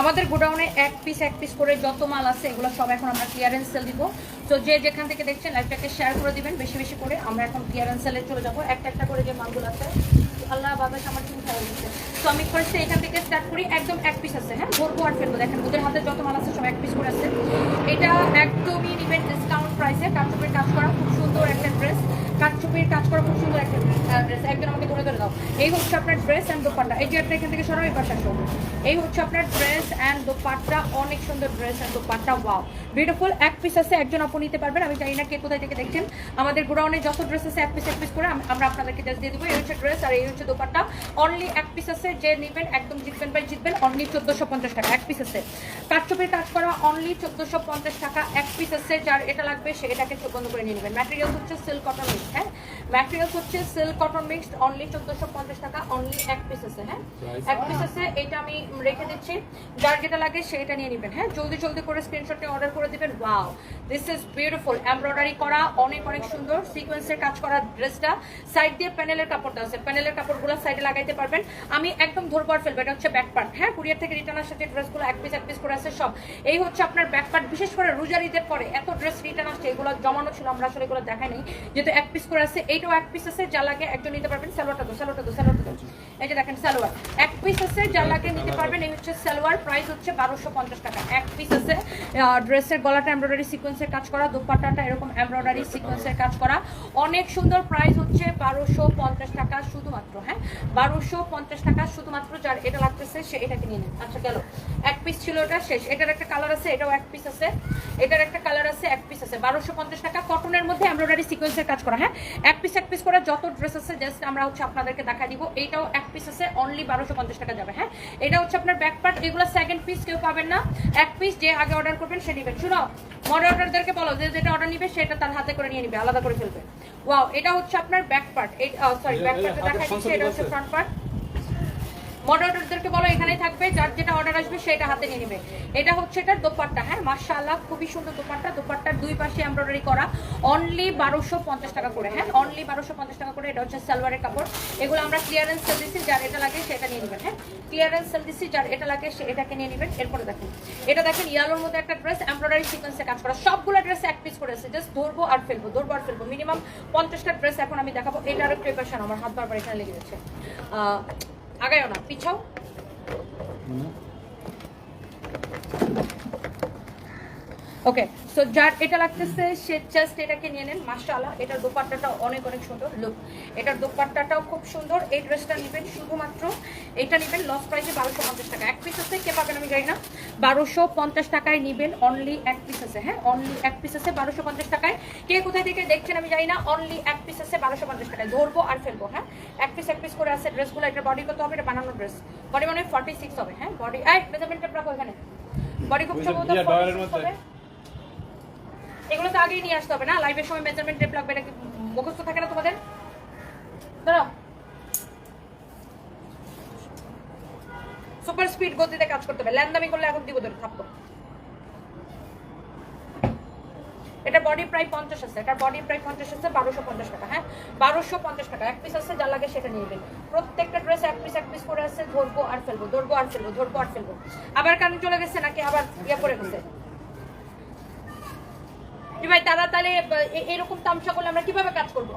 আমাদের গোডাউনে এক পিস এক পিস করে যত মাল আছে, এগুলো সব এখন আমরা ক্লিয়ারেন্স সেল দিব। তো যে যেখান থেকে দেখছেন লাইভটাকে শেয়ার করে দিবেন, বেশি বেশি করে। আমরা এখন ক্লিয়ারেন্স সেলে চলে যাব। একটা একটা করে যে মালগুলো আছে, আল্লাহ বাবা আমার চিন্তা হয়ে গেছে তো আমি ফার্স্টে এখান থেকে স্টার্ট করি, একদম এক পিস আছে হ্যাঁ? ভরবো আর ফেলব। দেখেন, ওদের হাতে যত মাল আছে, সব এক পিস করে আছে। এটা একদমই নিবেন ডিসকাউন্ট প্রাইসে কাঠচুপির কাজ করা খুব সুন্দর একটা ড্রেস কাঠচুপির কাজ করা খুব সুন্দর একটা ড্রেস একজন আমাকে ধরে ধরে দাও। এই হচ্ছে আপনার ড্রেস অ্যান্ড দোপাট্টা। এই যে আপনি এখান থেকে সরাই পাশে আসো। এই হচ্ছে আপনার ড্রেস অ্যান্ড দোপাট্টা। অনেক সুন্দর dress and dupatta. Wow beautiful এক পিস আছে, একজন আপু নিতে পারবেন। আমি জানি না কে কোথায় থেকে দেখছেন। আমাদের গোডাউনে যত ড্রেস আছে, এক পিস এক পিস করে আমরা আপনাদেরকে জাস্ট দিয়ে দেবো। এই হচ্ছে ড্রেস আর এই হচ্ছে দোপাট্টা। অনলি এক পিস আছে, যে নেবেন, একদম জিতবেন বাই জিতবেন অনলি চোদ্দোশো পঞ্চাশ টাকা। এক পিস আছে। কাঠচুপির কাজ করা অনলি চোদ্দোশো পঞ্চাশ টাকা। এক পিস আছে, যার এটা লাগবে এটাকে বন্ধ করে নিয়ে নেবেন। ম্যাটেরিয়াল হচ্ছে সিল্ক কটন হ্যাঁ? ম্যাটেরিয়াল হচ্ছে সিল্ক কটন মিক্সড অনলি চোদ্দোশো পঞ্চাশ টাকা অনলি এক পিস আছে হ্যাঁ? এক পিস আছে এটা আমি রেখে দিচ্ছি। যার যেটা লাগে সেটা নিয়ে নেবেন হ্যাঁ? জলদি জলদি করে স্ক্রিনশটে অর্ডার করে দিবেন। Wow this is beautiful embroidery করা অনেক অনেক সুন্দর। সিকোয়েন্সের কাজ করা ড্রেসটা সাইড দিয়ে প্যানেলের কাপড়টা আছে। প্যানেলের কাপড়গুলো সাইডে লাগাইতে পারবেন। আমি একদম ধরবার ফেলব এটা হচ্ছে ব্যাক পার্ট হ্যাঁ? কুরিয়ার থেকে রিটার্ন আসছে যে ড্রেসগুলো এক পিস এক পিস করে আছে সব। এই হচ্ছে আপনার ব্যাক পার্ট বিশেষ করে রোজার ঈদের পরে এত ড্রেস রিটার্ন আসছে এগুলো জমানো ছিল আমরা আসলে এগুলো দেখাই নেই। যেহেতু এক পিস করে আছে এইটাও এক পিস আছে যা লাগে একজন নিতে পারবেন স্যালোটা দো স্যালোটা দো স্যালোটা দো যে দেখেন, সালোয়ার। এক পিস আছে যা লাগে নিতে পারবেন, এই হচ্ছে সালোয়ার। প্রাইস হচ্ছে বারোশো পঞ্চাশ টাকা। এক পিস আছে ড্রেসের গলাটা এমব্রয়ডারি সিকোয়েন্সের কাজ করা দুপাট্টাটা এরকম এমব্রয়ডারি সিকোয়েন্সের কাজ করা। অনেক সুন্দর প্রাইস হচ্ছে বারোশো পঞ্চাশ টাকা শুধুমাত্র হ্যাঁ? বারোশো পঞ্চাশ টাকা শুধুমাত্র যার এটা লাগতেছে, সে এটাকে নিয়ে নেন আচ্ছা গেল। এক পিস ছিল ওটা শেষ। এটার একটা কালার আছে, এটাও এক পিস আছে। এটার একটা কালার আছে, এক পিস আছে। বারোশো পঞ্চাশ টাকা কটনের মধ্যে এমব্রয়ডারি সিকোয়েন্সের কাজ করা হ্যাঁ? এক পিস এক পিস করে যত ড্রেস আছে জাস্ট আমরা হচ্ছে আপনাদেরকে দেখা দিব। এইটাও এক পিস আছে অনলি বারোশো পঞ্চাশ টাকা যাবে হ্যাঁ? এটা হচ্ছে আপনার ব্যাক পার্ট এগুলো সেকেন্ড পিস কেউ পাবেন না। এক পিস যে আগে অর্ডার করবেন সে নেবেন। শুনো অর্ডারদেরকে বলো যে যেটা অর্ডার নিবে সেটা তার হাতে করে নিয়ে নিবে আলাদা করে ফেলবে। ওয়াও এটা হচ্ছে আপনার back part sorry back part দেখা দিচ্ছে এটা হচ্ছে ফ্রন্ট পার্ট মডারেটরদেরকে বলো, এখানেই থাকবে, যার যেটা অর্ডার আসবে সেটা হাতে নিয়ে নেবে। এটা হচ্ছে এটার দোপাট্টা। হ্যাঁ মাশাআল্লাহ, খুবই সুন্দর দোপাট্টা। দোপাট্টার দুই পাশে এমব্রয়ডারি করা। অনলি বারোশো পঞ্চাশ টাকা করে হ্যাঁ অনলি বারোশো পঞ্চাশ টাকা করে। এটা হচ্ছে সালোয়ারের কাপড়। এগুলো আমরা ক্লিয়ারেন্স সেল দিচ্ছি যার এটা লাগে সেটা নিয়ে নেবেন হ্যাঁ। ক্লিয়ারেন্স সেল দিচ্ছি যার এটা লাগে সে এটাকে নিয়ে নেবেন। এরপরে দেখেন। এটা দেখেন ইয়ালোর মধ্যে একটা ড্রেস এমব্রয়ডারি সিকোয়েন্সে কাজ করা। সবগুলো ড্রেস এক পিস করে আছে। জাস্ট ধরবো আর ফেলব, ধরবো আর ফেলব। মিনিমাম পঞ্চাশটা ড্রেস এখন আমি দেখাবো। এটার প্রিপারেশন আমার হাত বারবার এখানে লেগে যাচ্ছে। আগায়ও না পিছাও। ওকে সো যার এটা লাগতেছে সে জাস্ট এটাকে নিয়ে নেন মাশাআল্লাহ এটার দোপাট্টাটাও অনেক অনেক সুন্দর লুক এটার দোপাট্টাটাও খুব সুন্দর এই ড্রেসটা নেবেন শুধুমাত্র এটা নেবেন লস প্রাইসে বারোশো পঞ্চাশ টাকা। এক পিস আছে কে পাবেন আমি জানি না বারোশো পঞ্চাশ টাকায় নেবেন অনলি এক পিস আছে হ্যাঁ অনলি এক পিস আছে বারোশো পঞ্চাশ টাকায়। কে কোথায় থেকে দেখছেন আমি জানি না অনলি এক পিস আছে বারোশো পঞ্চাশ টাকায়। ধরবো আর ফেলব হ্যাঁ এক পিস এক পিস করে আছে ড্রেসগুলো এটা বডি কত হবে? এটা বানানো ড্রেস বডি মানে ফর্টি সিক্স হবে হ্যাঁ বডি এই মেজারমেন্টটা রাখো এখানে। বডি খুব সম্ভবত 46 ডয়ারের মধ্যে। হবে। এগুলো তো আগেই নিয়ে আসতে হবে না? লাইভের সময় মেজারমেন্ট টেপ লাগবে এটা মুখস্থ থাকে না তোমাদের? দাঁড়াও সুপার স্পিড গতিতে কাজ করতে হবে। ল্যান্দামি করলে এখন দিব ধরে থাকব এটা বডি প্রায় পঞ্চাশ আছে। এটা বডি প্রায় পঞ্চাশ আছে, বারোশো পঞ্চাশ টাকা হ্যাঁ? বারোশো পঞ্চাশ টাকা। এক পিস আছে যা লাগে সেটা নিয়ে নেবেন প্রত্যেকটা ড্রেস এক পিস এক পিস করে আছে, ধরবো আর ফেলব, ধরবো আর ফেলব, ধরবো আর ফেলব। আবার কারণ চলে গেছে নাকি? আবার ইয়ে করে গেছে। ভাই তারা তাহলে এরকম তামসা করলে আমরা কীভাবে কাজ করব?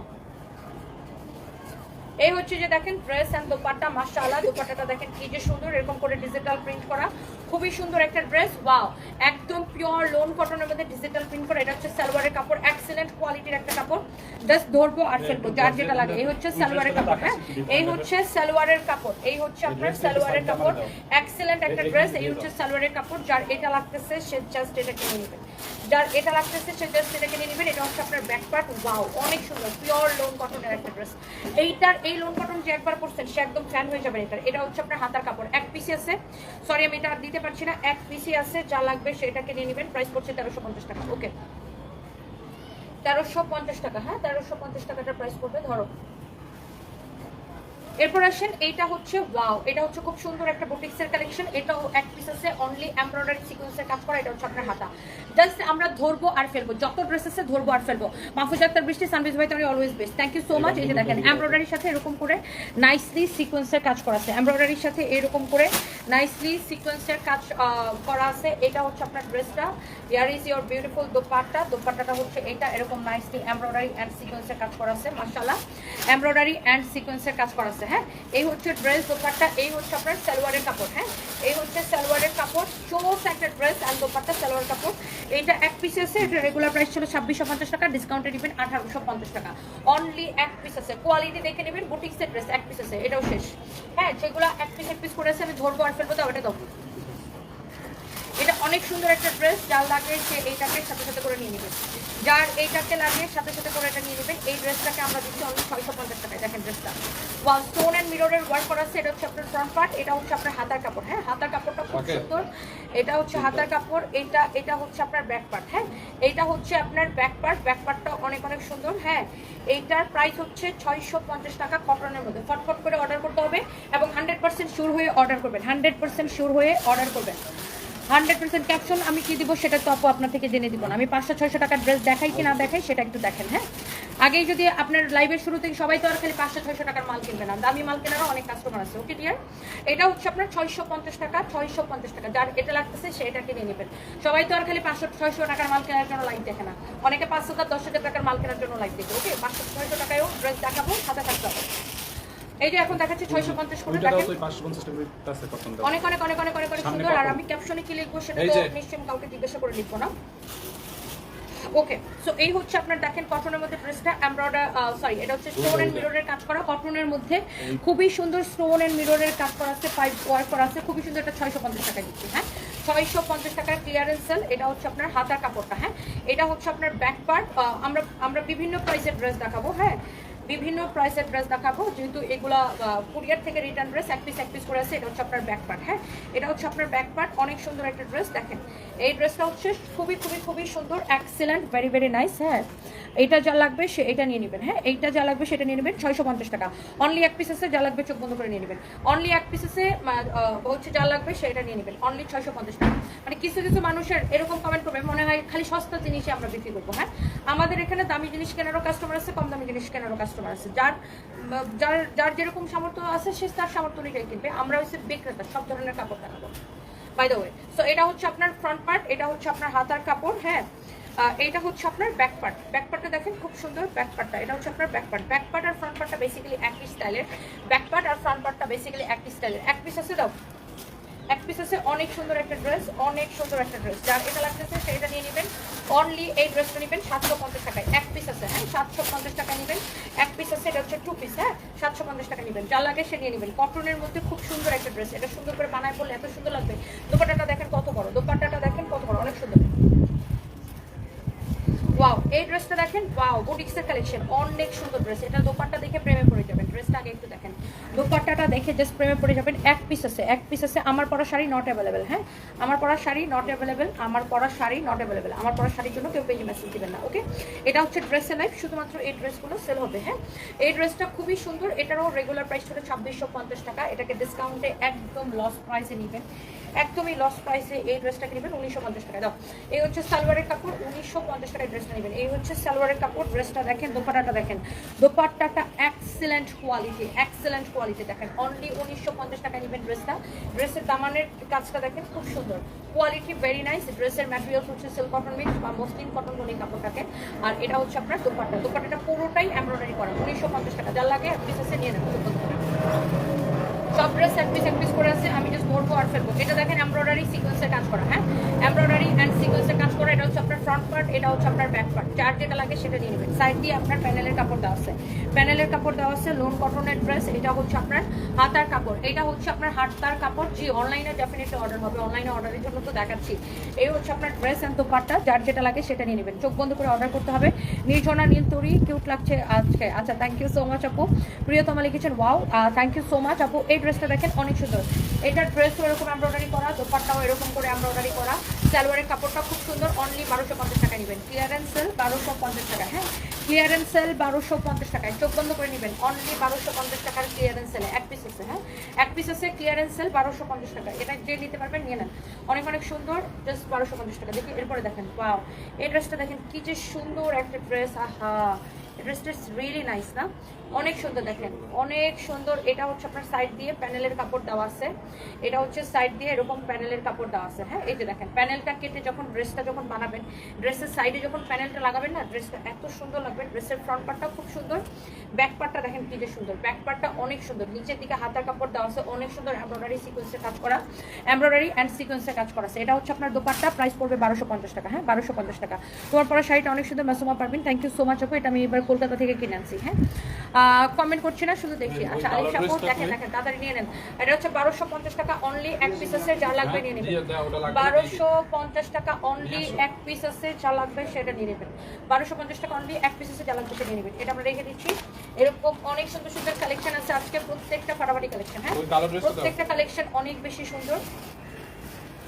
এই হচ্ছে যে দেখেন ড্রেস অ্যান্ড দোপাট্টা মাশাআল্লাহ দোপাট্টাটা দেখেন কি যে সুন্দর এরকম করে ডিজিটাল প্রিন্ট করা। খুবই সুন্দর একটা ড্রেস ওয়াও একদম পিওর লোন কটনের মধ্যে ডিজিটাল প্রিন্ট করা। এটা হচ্ছে সালোয়ারের কাপড় এক্সেলেন্ট কোয়ালিটির একটা কাপড়। জাস্ট ধরবো আর ফেলব যার যেটা লাগে। এই হচ্ছে সালোয়ারের কাপড় হ্যাঁ? এই হচ্ছে সালোয়ারের কাপড় এই হচ্ছে আপনার সালোয়ারের কাপড়। এক্সেলেন্ট একটা ড্রেস এই হচ্ছে সালোয়ারের কাপড় যার এটা লাগতেছে সে জাস্ট এটা কিনে নেবেন যার এটা লাগতেছে সে জাস্ট এটা কিনে নেবেন। এটা হচ্ছে আপনার ব্যাক পার্ট ওয়াও অনেক সুন্দর। পিওর লোন কটনের একটা ড্রেস এইটার, এই লোন কটন যে একবার পরছেন, সে একদম ফ্যান হয়ে যাবে এটার। এটা হচ্ছে আপনার হাতার কাপড়। এক পিসি আছে। সরি আমি এটা আর দিতে পারছি না। এক পিসি আছে। যা লাগবে সেটাকে নিয়ে নেবেন। প্রাইস পড়ছে তেরোশো পঞ্চাশ টাকা। ওকে তেরোশো পঞ্চাশ টাকা হ্যাঁ? তেরোশো পঞ্চাশ টাকাটার প্রাইস পড়বে। ধরো এরপর আসেন এইটা হচ্ছে ওয়াও এটা হচ্ছে খুব সুন্দর একটা বুটিক্সের কালেকশন এটাও এক পিস আছে অনলি এমব্রয়ডারি সিকোয়েন্সের কাজ করা এটা হচ্ছে আপনার হাতা। জাস্ট আমরা ধরবো আর ফেলব যত ড্রেস আছে ধরবো আর ফেলব। মাহফুজ আক্তার বৃষ্টি সানবিজ ভাই তুমি always best thank you so much এই যে দেখেন এমব্রয়ডারির সাথে এরকম করে নাইসলি সিকোয়েন্সের কাজ করা আছে। এমব্রয়ডারির সাথে এরকম করে নাইসলি সিকোয়েন্সের কাজ আহ, করা আছে। এটা হচ্ছে আপনার ড্রেসটা here is your beautiful dupatta. দোপাট্টাটা হচ্ছে এটা এরকম নাইসলি এমব্রয়ডারি অ্যান্ড সিকোয়েন্সের কাজ করা আছে মাশাল্লাহ এমব্রয়ডারি অ্যান্ড সিকোয়েন্সের কাজ করা আছে। হ্যাঁ? এই হচ্ছে ড্রেস দোপাট্টা, এই হচ্ছে আপনার সালোয়ারের কাপড় হ্যাঁ? এই হচ্ছে সালোয়ারের কাপড় চোস একটা ড্রেস আর দোপাট্টা, সালোয়ার কাপড়। এইটা এক পিস আছে এটা রেগুলার প্রাইস ছিল ছাব্বিশশো পঞ্চাশ টাকা ডিসকাউন্টে নেবেন আঠারোশো পঞ্চাশ টাকা। অনলি এক পিস আছে কোয়ালিটি দেখে নেবেন বুটিক্সের ড্রেস এক পিস আছে এটাও শেষ। হ্যাঁ যেগুলো এক পিস এক পিস করে আছে, আমি ধরবো আর ফেলব, তাও এটা দাও এটা অনেক সুন্দর একটা ড্রেস যার লাগে সে এইটাকে সাথে সাথে করে নিয়ে নেবে। যার এইটাকে লাগে সাথে সাথে করে এটা নিয়ে নেবেন এই ড্রেসটাকে আমরা দিচ্ছি অনলি ছয়শো পঞ্চাশ টাকায়। দেখেন ড্রেসটা। ওয়াল স্টোন অ্যান্ড মিররের ওয়ার্ক করা আছে এটা হচ্ছে আপনার ফ্রন্ট পার্ট এটা হচ্ছে আপনার হাতার কাপড়। হ্যাঁ হাতার কাপড়টা খুব সুন্দর। এটা হচ্ছে হাতার কাপড় এটা এটা হচ্ছে আপনার ব্যাক পার্ট হ্যাঁ এইটা হচ্ছে আপনার ব্যাক পার্ট ব্যাক পার্টটা অনেক অনেক সুন্দর। হ্যাঁ এইটার প্রাইস হচ্ছে ছয়শো পঞ্চাশ টাকা কটনের মধ্যে। ফটফট করে অর্ডার করতে হবে এবং হান্ড্রেড পার্সেন্ট শিওর হয়ে অর্ডার করবেন। হান্ড্রেড পার্সেন্ট শিওর হয়ে অর্ডার করবেন। হান্ড্রেড পার্সেন্ট ক্যাপশন আমি কি দিব সেটা তো আপু আপনার থেকে জেনে দিব না। আমি পাঁচশো ছয়শো টাকার ড্রেস দেখাই কি না দেখাই সেটা একটু দেখেন হ্যাঁ? আগেই যদি আপনার লাইভের শুরু থেকে সবাই তো আর খালি পাঁচশো ছয়শো টাকার মাল কিনবে না। দামি মাল কেনারও অনেক কাস্টমার আছে ওকে ডিয়ার এটা হচ্ছে আপনার ছয়শো পঞ্চাশ টাকা ছয়শো পঞ্চাশ টাকা। যার এটা লাগতেছে সে এটা কিনে নেবেন সবাই তো আর খালি পাঁচশো ছয়শো টাকার মাল কেনার জন্য লাইভ দেখে না। অনেকে পাঁচশো টাকা দশ হাজার টাকার মাল কেনার জন্য লাইভ দেখে ওকে পাঁচশো ছয়শো টাকায়ও ড্রেস দেখাবো সাথে থাকতে হবে এই যে এখন দেখাচ্ছি ছয়শো পঞ্চাশ করে দেখেন। অনেক অনেক অনেক অনেক অনেক অনেক সুন্দর। আর আমি ক্যাপশনে কি লিখব সেটা তো নিশ্চয়ই কাউকে জিজ্ঞাসা করে লিখব না। ওকে সো এই হচ্ছে আপনার দেখেন কটনের মধ্যে ড্রেসটা এমব্রয়ডার সরি এটা হচ্ছে স্টোন এন্ড মিররের কাজ করা। কটনের মধ্যে খুবই সুন্দর স্টোন এন্ড মিররের কাজ করা আছে পাইপ ওয়ার্ক করা আছে। খুবই সুন্দর এটা ছয়শো পঞ্চাশ টাকা দিচ্ছি হ্যাঁ? ছয়শো পঞ্চাশ টাকার ক্লিয়ারেন্স সেল এটা হচ্ছে আপনার হাতার কাপড়টা হ্যাঁ? এটা হচ্ছে আপনার ব্যাক পার্ট আমরা আমরা বিভিন্ন প্রাইসের ড্রেস দেখাবো হ্যাঁ? বিভিন্ন প্রাইসের ড্রেস দেখাবো। যেহেতু এগুলা কুরিয়ার থেকে রিটার্ন ড্রেস এক পিস এক পিস করে আছে, এটা হচ্ছে আপনার ব্যাক পার্ট হ্যাঁ? এটা হচ্ছে আপনার ব্যাক পার্ট অনেক সুন্দর একটা ড্রেস দেখেন। এই ড্রেসটা হচ্ছে খুবই খুবই খুবই সুন্দর এক্সেলেন্ট ভেরি ভেরি নাইস হ্যাঁ? এইটা যা লাগবে সে, এটা নিয়ে নেবেন হ্যাঁ? এইটা যা লাগবে সেটা নিয়ে নেবেন, ছয়শো পঞ্চাশ টাকা। অনলি এক পিস আছে, যা লাগবে চোখ বন্ধ করে নিয়ে নেবেন। অনলি এক পিস আছে হচ্ছে যা লাগবে সেটা নিয়ে নেবেন অনলি ছয়শো পঞ্চাশ টাকা। মানে কিছু কিছু মানুষের এরকম কমেন্ট করবে, মনে হয় খালি সস্তা জিনিসই আমরা বিক্রি করব হ্যাঁ? আমাদের এখানে দামি জিনিস কেনারও কাস্টমার আছে, কম দামি জিনিস কেনারও কাস্টমার আছে। যার যার যার যেরকম সামর্থ্য আছে, সে তার সামর্থ্য অনুযায়ী কিনবে। আমরা হচ্ছে বিক্রেতা, সব ধরনের কাপড় দেখাবো। বাই দ্য ওয়ে সো এটা হচ্ছে আপনার ফ্রন্ট পার্ট এটা হচ্ছে আপনার হাতার কাপড় হ্যাঁ? এটা হচ্ছে আপনার ব্যাক পার্ট ব্যাক পার্টটা দেখেন, খুব সুন্দর ব্যাক পার্টটা এটা হচ্ছে আপনার ব্যাক পার্ট ব্যাক পার্ট আর ফ্রন্ট পার্টটা বেসিক্যালি একই স্টাইলের ব্যাক পার্ট আর ফ্রন্ট পার্টটা বেসিক্যালি একই স্টাইলের এক পিস আছে, দাও। এক পিস আছে, অনেক সুন্দর একটা ড্রেস অনেক সুন্দর একটা ড্রেস যার এটা লাগতেছে সেটা নিয়ে নেবেন। অনলি এই ড্রেসটা নেবেন সাতশো পঞ্চাশ টাকায়। এক পিস আছে হ্যাঁ? সাতশো পঞ্চাশ টাকা নেবেন। এক পিস আছে, এটা হচ্ছে টু পিস হ্যাঁ? সাতশো পঞ্চাশ টাকা নেবেন। যা লাগে সে নিয়ে নেবেন। কটনের মধ্যে খুব সুন্দর একটা ড্রেস এটা সুন্দর করে বানায় বললে এত সুন্দর লাগবে। দোপাট্টাটা দেখেন কত বড়। দোপাট্টাটা দেখেন কত বড়। অনেক সুন্দর। ওয়াও এই ড্রেসটা দেখেন? ওয়াও বুটিক্সের কালেকশন অনেক সুন্দর ড্রেস এটা দোপাট্টা দেখে প্রেমে পড়ে যাবেন। ড্রেসটা আগে একটু দেখেন। দোপাট্টাটা দেখে জাস্ট প্রেমে পড়ে যাবেন। এক পিস আছে, এক পিস আছে, আমার পরা শাড়ি নট অ্যাভেলেবেল হ্যাঁ? আমার পরা শাড়ি নট অ্যাভেলেবেল আমার পরা শাড়ি নট অ্যাভেলেবেল আমার পরা শাড়ির জন্য কেউ পেজে মেসেজ দিবেন না ওকে এটা হচ্ছে ড্রেসের লাইফ শুধুমাত্র এই ড্রেসগুলো সেল হবে হ্যাঁ? এই ড্রেসটা খুবই সুন্দর, এটারও রেগুলার প্রাইস ছিল ছাব্বিশশো টাকা। এটাকে ডিসকাউন্টে একদম লস প্রাইসে নেবেন। একদমই লস প্রাইসে এই ড্রেসটাকে নেবেন উনিশশো পঞ্চাশ টাকা দাও, এই হচ্ছে সালোয়ারের কাপড়, উনিশশো পঞ্চাশ টাকায় ড্রেসটা নেবেন। এই হচ্ছে সালোয়ারের কাপড় ড্রেসটা দেখেন, দোপাট্টাটা দেখেন। দোপাট্টাটা এক্সেলেন্ট কোয়ালিটি এক্সেলেন্ট কোয়ালিটি দেখেন। অনলি উনিশশো পঞ্চাশ টাকায় নেবেন ড্রেসটা ড্রেসের দামানের কাজটা দেখেন, খুব সুন্দর। কোয়ালিটি ভেরি নাইস ড্রেসের ম্যাটেরিয়ালস হচ্ছে সিল্ক কটন মিক্স বা মসলিন কটন বলে কাপড়টাকে। আর এটা হচ্ছে আপনার দোপাট্টা। দোপাট্টাটা পুরোটাই এমব্রয়ডারি করা, উনিশশো পঞ্চাশ টাকা। যা লাগে পিস আছে, নিয়ে নেবেন। সব ড্রেস এক পিস এক পিস করে আছে, আমি জাস্ট ধরবো আর ফেলব এটা দেখেন এমব্রয়ডারি সিকোয়েন্সের কাজ করা হ্যাঁ? এমব্রয়ডারি অ্যান্ড সিকোয়েন্সের কাজ করা, এটা হচ্ছে আপনার ফ্রন্ট পার্ট এটা হচ্ছে আপনার ব্যাক পার্ট চার যেটা লাগে সেটা নিয়ে নেবেন। সাইড দিয়ে আপনার প্যানেলের কাপড় দেওয়া আছে। প্যানেলের কাপড় দেওয়া আছে, লোন, কটনের ড্রেস এটা হচ্ছে আপনার হাতার কাপড়। এটা হচ্ছে আপনার হাতার কাপড় জি অনলাইনে ডেফিনেটলি অর্ডার হবে। অনলাইনে অর্ডারের জন্য তো দেখাচ্ছি। এই হচ্ছে আপনার ড্রেস অ্যান্ড দোপাট্টা যার যেটা লাগে সেটা নিয়ে নেবেন। চোখ বন্ধ করে অর্ডার করতে হবে। নির্জনা নীল তরি কিউট লাগছে আজকে। আচ্ছা থ্যাংক ইউ সো মাচ আপু। প্রিয়তমা লিখেছেন wow thank you so much আপু। এই ড্রেসটা দেখেন, অনেক সুন্দর। এটার ড্রেসও এরকম এমব্রয়ডারি করা দোপাট্টাও এরকম করে এমব্রয়ডারি করা। সালোয়ারের কাপড়টা খুব সুন্দর অনলি বারোশো পঞ্চাশ টাকা নেবেন। ক্লিয়ারেন্স সেল বারোশো পঞ্চাশ টাকা হ্যাঁ? ক্লিয়ারেন্স সেল বারোশো পঞ্চাশ টাকায়। চোখ বন্ধ করে নেবেন। অনলি বারোশো পঞ্চাশ টাকার ক্লিয়ারেন্স সেল এক পিস আছে হ্যাঁ? এক পিস আছে ক্লিয়ারেন্স সেল বারোশো পঞ্চাশ টাকা। এটা যে নিতে পারবেন, নিয়ে নেন। অনেক অনেক সুন্দর জাস্ট বারোশো পঞ্চাশ টাকা। দেখি, এরপরে দেখেন। বা এই ড্রেসটা দেখেন, কি যে সুন্দর একটা ড্রেস আহা! ড্রেসটা রিয়েলি নাইস না? অনেক সুন্দর দেখেন। অনেক সুন্দর। এটা হচ্ছে আপনার সাইড দিয়ে প্যানেলের কাপড় দেওয়া আছে। এটা হচ্ছে সাইড দিয়ে এরকম প্যানেলের কাপড় দেওয়া আছে হ্যাঁ? এই যে দেখেন প্যানেলটা কেটে যখন ড্রেসটা যখন বানাবেন ড্রেসের সাইডে যখন প্যানেলটা লাগাবেন, না ড্রেসটা এত সুন্দর লাগবে। ড্রেসের ফ্রন্ট পার্টটা খুব সুন্দর। ব্যাক পার্টটা দেখেন কি যে সুন্দর। ব্যাক পার্টটা অনেক সুন্দর। নিচের দিকে হাতার কাপড় দেওয়া আছে। অনেক সুন্দর এমব্রয়ডারি সিকোয়েন্সের কাজ করা। এমব্রয়ডারি অ্যান্ড সিকোয়েন্সের কাজ করা আছে। এটা হচ্ছে আপনার দোপাট্টা। প্রাইস পড়বে বারোশো টাকা হ্যাঁ? বারোশো টাকা। তোমার পরা শাড়িটা অনেক সুন্দর, মাসুমা পারবেন থ্যাংক ইউ সো মাচ এটা আমি এবার কলকাতা থেকে কিনে আনছি হ্যাঁ? কমেন্ট করছি না শুধু ওই আচ্ছা কালো আলিশা দেখেন দেখেন তাড়াতাড়ি নিয়ে নেন। এটা হচ্ছে বারোশো পঞ্চাশ টাকা অনলি এক পিস আছে যা লাগবে নিয়ে নেবেন। বারোশো পঞ্চাশ টাকা অনলি এক পিস আছে যা লাগবে সেটা নিয়ে নেবেন। বারোশো পঞ্চাশ টাকা অনলি এক পিস আছে যা লাগবে সেটা নিয়ে নেবেন। এটা আমরা রেখে দিচ্ছি। এরকম অনেক সুন্দর সুন্দর কালেকশন আছে আজকে প্রত্যেকটা ফাটাফাটি কালেকশন হ্যাঁ। প্রত্যেকটা কালেকশন অনেক বেশি সুন্দর।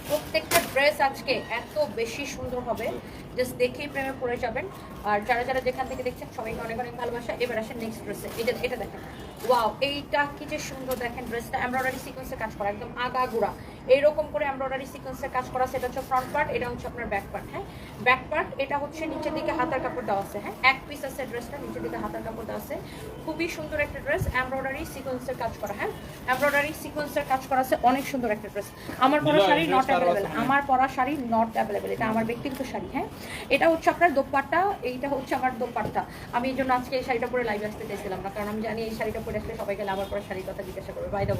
প্রত্যেকটা ড্রেস আজকে এত বেশি সুন্দর হবে। জাস্ট দেখেই প্রেমে পড়ে যাবেন। আর যারা যারা যেখান থেকে দেখছেন সবাইকে অনেক অনেক ভালোবাসা। এবার আসেন নেক্সট ড্রেসে এটা এটা দেখেন। ওয়াও এইটা কি যে সুন্দর দেখেন ড্রেসটা এমব্রয়ডারি সিকোয়েন্সের কাজ করা একদম আগাগুড়া। এইরকম করে এমব্রয়ডারি সিকোয়েন্সের কাজ করা সেটা হচ্ছে ফ্রন্ট পার্ট এটা হচ্ছে আপনার ব্যাক পার্ট হ্যাঁ? ব্যাক পার্ট এটা হচ্ছে নিচের দিকে হাতার কাপড় দেওয়া আছে হ্যাঁ? এক পিস আছে ড্রেসটা নিচের দিকে হাতার কাপড় দেওয়া আছে। খুবই সুন্দর একটা ড্রেস এমব্রয়ডারি সিকোয়েন্সের কাজ করা হ্যাঁ? এমব্রয়ডারি সিকোয়েন্সের কাজ করা আছে অনেক সুন্দর একটা ড্রেস আমার পরা শাড়ি নট অ্যাভেলেবেল আমার পরা শাড়ি নট অ্যাভেলেবেল এটা আমার ব্যক্তিগত শাড়ি হ্যাঁ? এটা হচ্ছে আপনার দোপাট্টা, এইটা হচ্ছে আমার দোপাট্টা। আমি এই জন্য আজকে এই শাড়িটা পরে লাইভে আসতে চাইছিলাম না, কারণ আমি জানি এই শাড়িটা পরে আসলে সবাইকে আমার পরা শাড়ির কথা জিজ্ঞাসা করবে বাই দ্য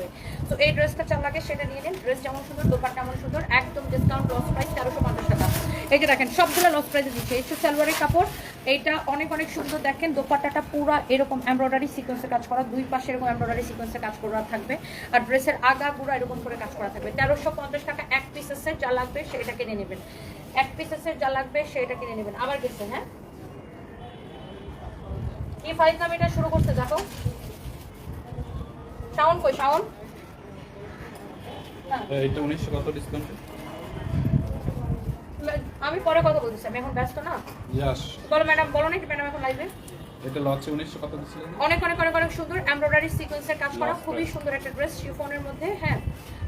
তো এই ড্রেসটা চাল লাগে সেটা নিয়ে নিন। ড্রেস যেমন সুন্দর, দোপাট্টা এমন সুন্দর, একদম ডিসকাউন্ট লস প্রাইস তেরোশো পঞ্চাশ টাকা। এই যে দেখেন, সবগুলো লস প্রাইসে দিচ্ছে। এই হচ্ছে সালোয়ারের কাপড়। এইটা অনেক অনেক সুন্দর দেখেন। দোপাট্টাটা পুরো এরকম এমব্রয়ডারি সিকোয়েন্সের কাজ করা। দুই পাশে এরকম এমব্রয়ডারি সিকোয়েন্সের কাজ করা থাকবে। আর ড্রেসের আগা গুড়া এরকম করে কাজ করা থাকবে। তেরোশো পঞ্চাশ টাকা এক পিসের পিসেসের যা লাগবে, সেটা কিনে নেবেন। এক পিসেসের যা লাগবে সেটা কিনে নেবেন। আবার গেছে হ্যাঁ? কি ফাইল নাম এটা শুরু করতে দেখো। শাওন কই শাওন? হ্যাঁ। এইটা উনিশশো কত ডিসকাউন্ট আমি পরে কথা বলতেছি আমি এখন ব্যস্ত না? বলো ম্যাডাম বলো না কি ম্যাডাম এখন লাইভে এটা লচ্ছে উনিশশো কত দিচ্ছিলেন অনেক অনেক অনেক অনেক সুন্দর এমব্রয়ডারি সিকোয়েন্সের কাজ করা খুবই সুন্দর একটা ড্রেস শিফনের মধ্যে হ্যাঁ।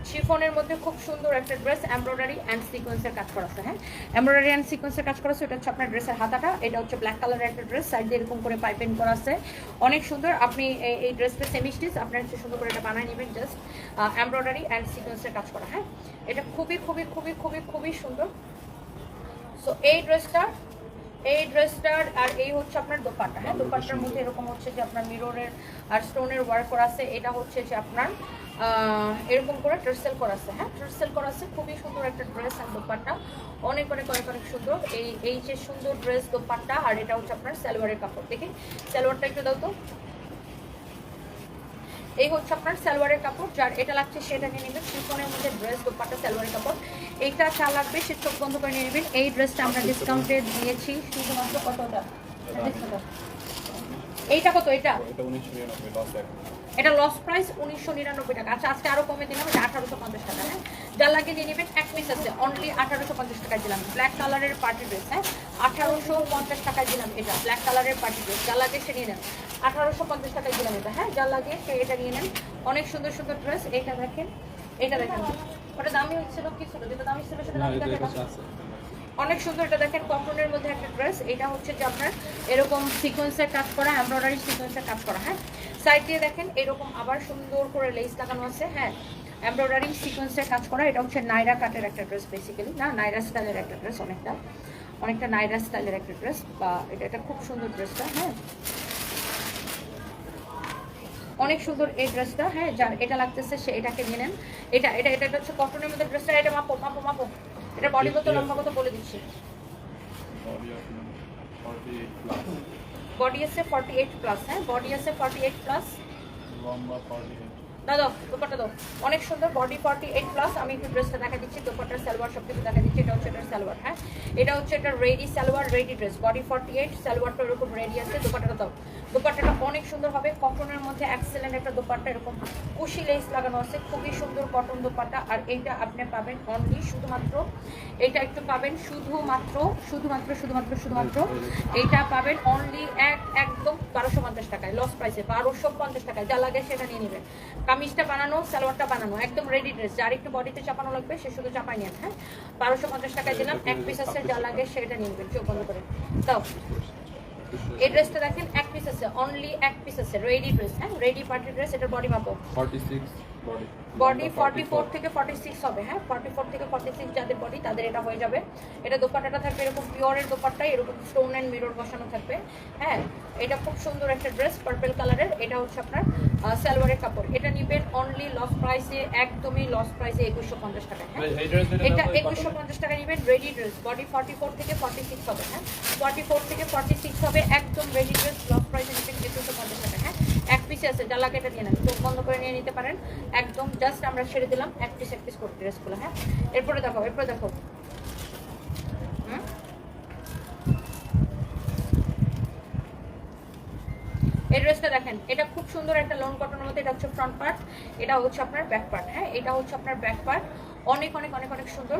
শিফনের মধ্যে খুব সুন্দর একটা ড্রেস এমব্রয়ডারি অ্যান্ড সিকোয়েন্সের কাজ করা আছে হ্যাঁ। এমব্রয়ডারি অ্যান্ড সিকোয়েন্সের কাজ করা আছে এটা হচ্ছে আপনার ড্রেসের হাতাটা এটা হচ্ছে ব্ল্যাক কালারের একটা ড্রেস সাইড দিয়ে এরকম করে পাইপেন করা আছে। অনেক সুন্দর আপনি এই- এই ড্রেসটা সেমি স্টিচ আপনার হচ্ছে সুন্দর করে এটা বানিয়ে নেবেন জাস্ট এমব্রয়ডারি অ্যান্ড সিকোয়েন্সের কাজ করা হ্যাঁ। এটা খুবই খুবই খুবই খুবই খুবই সুন্দর। সো এই ড্রেসটা এই ড্রেসটার আর এই হচ্ছে আপনার দোপাট্টা। হ্যাঁ দোপাট্টার মধ্যে এরকম হচ্ছে যে আপনার মিররের আর স্টোনের ওয়ার্ক করা আছে। এটা হচ্ছে যে আপনার এরকম করে ট্রেসেল করা আছে। হ্যাঁ ট্রেসেল করা আছে। খুবই সুন্দর একটা ড্রেস আর দোপাট্টা। অনেক অনেক অনেক অনেক সুন্দর। এই এই যে সুন্দর ড্রেস দোপাট্টা আর এটা হচ্ছে আপনার সালোয়ারের কাপড়। দেখি, সালোয়ারটা একটু দাও তো। এই হচ্ছে আপনার সালোয়ারের কাপড় যার এটা লাগছে সেটা নিয়ে নেবেন। শিফনের মধ্যে ড্রেস দোপাটা সালোয়ারের কাপড়। এইটা চা লাগবে সে চোখ বন্ধ করে নিয়ে নেবেন। এই ড্রেসটা আমরা ডিসকাউন্টে দিয়েছি শুধুমাত্র কতটা এইটা কত এটা? এটা লস এটা লস প্রাইস উনিশশো নিরানব্বই টাকা। আচ্ছা আজকে আরও কমে দিলাম এটা আঠারোশো পঞ্চাশ টাকা হ্যাঁ? যা লাগে নিয়ে নেবেন এক পিস আছে অনলি আঠারোশো পঞ্চাশ টাকায় দিলাম। ব্ল্যাক কালারের পার্টি ড্রেস হ্যাঁ? আঠারোশো পঞ্চাশ টাকায় দিলাম এটা ব্ল্যাক কালারের পার্টি ড্রেস যা লাগে সে নিয়ে নেন। আঠারোশো পঞ্চাশ টাকায় দিলাম এটা হ্যাঁ? যা লাগে সে এটা নিয়ে নেন। অনেক সুন্দর সুন্দর ড্রেস এটা দেখেন এটা দেখেন। ওটা দামি হচ্ছিল কি ছিল? যেটা দামি ছিল সেটা দামি দেখেন। অনেক সুন্দর এটা দেখেন কটনের মধ্যে একটা ড্রেস এটা হচ্ছে যে আপনার এরকম সিকোয়েন্সের কাজ করা এমব্রয়ডারি সিকোয়েন্সের কাজ করা হ্যাঁ? সাইড দিয়ে দেখেন এরকম আবার সুন্দর করে লেস লাগানো আছে হ্যাঁ? এমব্রয়ডারি সিকোয়েন্সের কাজ করা এটা হচ্ছে নাইরা কাটের একটা ড্রেস বেসিক্যালি না নাইরা স্টাইলের একটা ড্রেস অনেকটা। অনেকটা নাইরা স্টাইলের একটা ড্রেস বা এটা এটা খুব সুন্দর ড্রেসটা হ্যাঁ। অনেক সুন্দর এই ড্রেসটা হ্যাঁ যার এটা লাগতেছে সে এটাকে নিয়ে নেন। এটা এটা এটা এটা হচ্ছে কটনের মধ্যে ড্রেসটা এটা মাপো মাপো মাপো। এটা বডি কত লম্বা কত বলে দিচ্ছি। বডি আছে ফর্টি এইট প্লাস হ্যাঁ বডি আছে ফর্টি এইট প্লাস লম্বা ফর্টি দাদা দোপাট্টা দাও। অনেক সুন্দর বডি ফর্টি এইট প্লাস আমি একটু দেখা দিচ্ছি সালোয়ার সব কিছু দেখা দিচ্ছি, এটা হচ্ছে সালোয়ার হ্যাঁ? এটা হচ্ছে ready salwar dress body forty eight সালোয়ারটা রেডি আছে দাও। অনেক সুন্দর হবে, কটনের মধ্যে একটা দোপাট্টা, এরকম কুশি লেস লাগানো আছে, খুবই সুন্দর কটন দোপাট্টা, আর এইটা আপনি পাবেন অনলি শুধুমাত্র এটা একটু পাবেন শুধুমাত্র শুধুমাত্র শুধুমাত্র শুধুমাত্র, এইটা পাবেন অনলি এক, একদম বারোশো পঞ্চাশ টাকায় লস প্রাইসে বারোশো পঞ্চাশ টাকায়, যা লাগে সেটা নিয়ে নেবেন। কামিজটা বানানো, সালোয়ারটা বানানো, একদম রেডি ড্রেস যার একটু বডিতে চাপানো লাগবে, সে শুধু চাপাই নেন হ্যাঁ? বারোশো পঞ্চাশ টাকায় দিলাম, এক পিস আছে, যা লাগে সেটা নিয়ে চোখ বন্ধ করে। তাও এই ড্রেসটা দেখেন, এক পিস আছে অনলি এক পিস আছে রেডি ড্রেস হ্যাঁ? রেডি পার্টি ড্রেস এটার body মাপো forty six body forty four থেকে ফর্টি সিক্স হবে হ্যাঁ? ফর্টি ফোর থেকে ফর্টি সিক্স যাদের বডি তাদের এটা হয়ে যাবে। এটা দোপাট্টাটা থাকবে এরকম পিওরের দোপাট্টা এরকম স্টোন অ্যান্ড মিরর বসানো থাকবে হ্যাঁ? এটা খুব সুন্দর একটা ড্রেস পার্পেল কালারের এটা হচ্ছে আপনার সালোয়ারের কাপড়। এটা নিবেন অনলি লস প্রাইসে একদমই লস প্রাইসে একুশশো পঞ্চাশ টাকা হ্যাঁ? এটা একুশশো পঞ্চাশ টাকা নেবেন ready dress body forty four থেকে ফর্টি সিক্স হবে হ্যাঁ? ফর্টি ফোর থেকে ফর্টি সিক্স হবে একদম রেডি ড্রেস লস প্রাইসে নেবেন একুশশো পঞ্চাশ টাকা হ্যাঁ? এক পিসে আছে যা কেটে দিয়ে নেন। চোখ বন্ধ করে নিয়ে নিতে পারেন। একদম জাস্ট আমরা ছেড়ে দিলাম, এক পিস এক পিস করে ড্রেসগুলো হ্যাঁ? এরপরে দেখো এরপরে দেখো? এই ড্রেসটা দেখেন, এটা খুব সুন্দর একটা লোন কটনের মধ্যে এটা হচ্ছে ফ্রন্ট পার্ট এটা হচ্ছে আপনার ব্যাক পার্ট হ্যাঁ? এটা হচ্ছে আপনার ব্যাক পার্ট অনেক অনেক অনেক অনেক সুন্দর।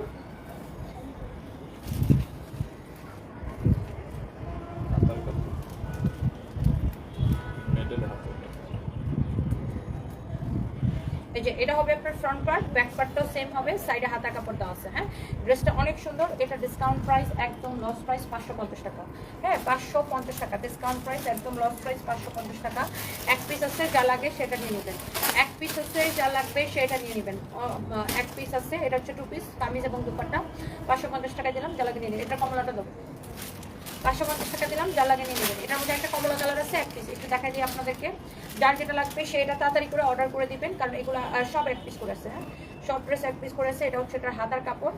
এটা হবে আপনার ফ্রন্ট পার্ট ব্যাক পার্টটাও সেম হবে সাইডে হাতা কাপড় দেওয়া আছে হ্যাঁ? ড্রেসটা অনেক সুন্দর, এটা ডিসকাউন্ট প্রাইস একদম লস প্রাইস পাঁচশো পঞ্চাশ টাকা হ্যাঁ? পাঁচশো পঞ্চাশ টাকা ডিসকাউন্ট প্রাইস একদম লস প্রাইস পাঁচশো পঞ্চাশ টাকা। এক পিস আছে, যা লাগে সেটা নিয়ে নেবেন। এক পিস আছে, যা লাগবে সেটা নিয়ে নেবেন। এক পিস আছে, এটা হচ্ছে টু পিস কামিজ এবং দুপাট্টা, পাঁচশো পঞ্চাশ টাকা দিলাম, যা লাগে নিয়ে নেবেন। এটা কমলাটা দেবো। পাঁচশো পঞ্চাশ টাকা দিলাম, যা লাগে নিয়ে নেবেন। এটার মধ্যে একটা কমলা কালার আছে, এক পিস একটু দেখা দিই আপনাদেরকে। যার যেটা লাগবে সেটা তাড়াতাড়ি করে অর্ডার করে দিবেন, কারণ এগুলো সব এক পিস করে আছে হ্যাঁ? সব ড্রেস এক পিস করে আছে এটা হচ্ছে এটার হাতার কাপড়,